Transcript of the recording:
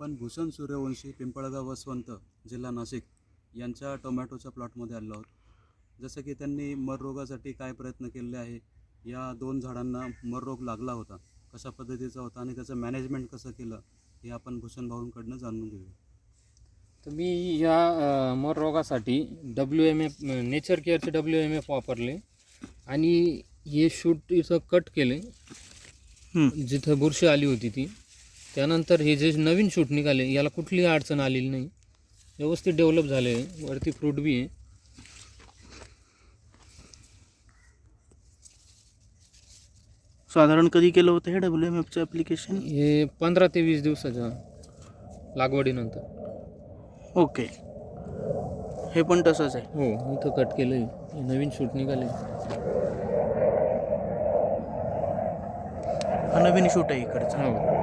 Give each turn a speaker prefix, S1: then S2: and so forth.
S1: आपण भूषण सूर्यवंशी पिंपळगाव वसवंत जिल्हा नाशिक यांच्या टोमॅटोच्या प्लॉटमध्ये आलो आहोत. जसं की त्यांनी मर रोगासाठी काय प्रयत्न केलेले आहे या दोन झाडांना मर रोग लागला होता कशा पद्धतीचा होता आणि त्याचं मॅनेजमेंट कसं केलं हे आपण भूषण भाऊंकडनं जाणून घेऊया.
S2: तर मी या मर रोगासाठी डब्ल्यू एम एफ नेचर केअरचे डब्ल्यू एम एफ वापरले आणि हे शूट इथं कट केले. जिथं बुरशी आली होती ती. त्यानंतर हे जे नवीन शूट निघाले याला कुठलीही अडचण आलेली नाही. व्यवस्थित डेव्हलप झाले वरती फ्रूट बी आहे.
S3: साधारण कधी केलं होतं हे डब्ल्यू एम एफचं ॲप्लिकेशन
S2: हे पंधरा ते वीस दिवसाच्या लागवडीनंतर.
S3: ओके हे पण तसंच आहे.
S2: हो इथं कट केलं आहे नवीन शूट निघाले.
S3: हा नवीन शूट आहे इकडचा.
S2: हो.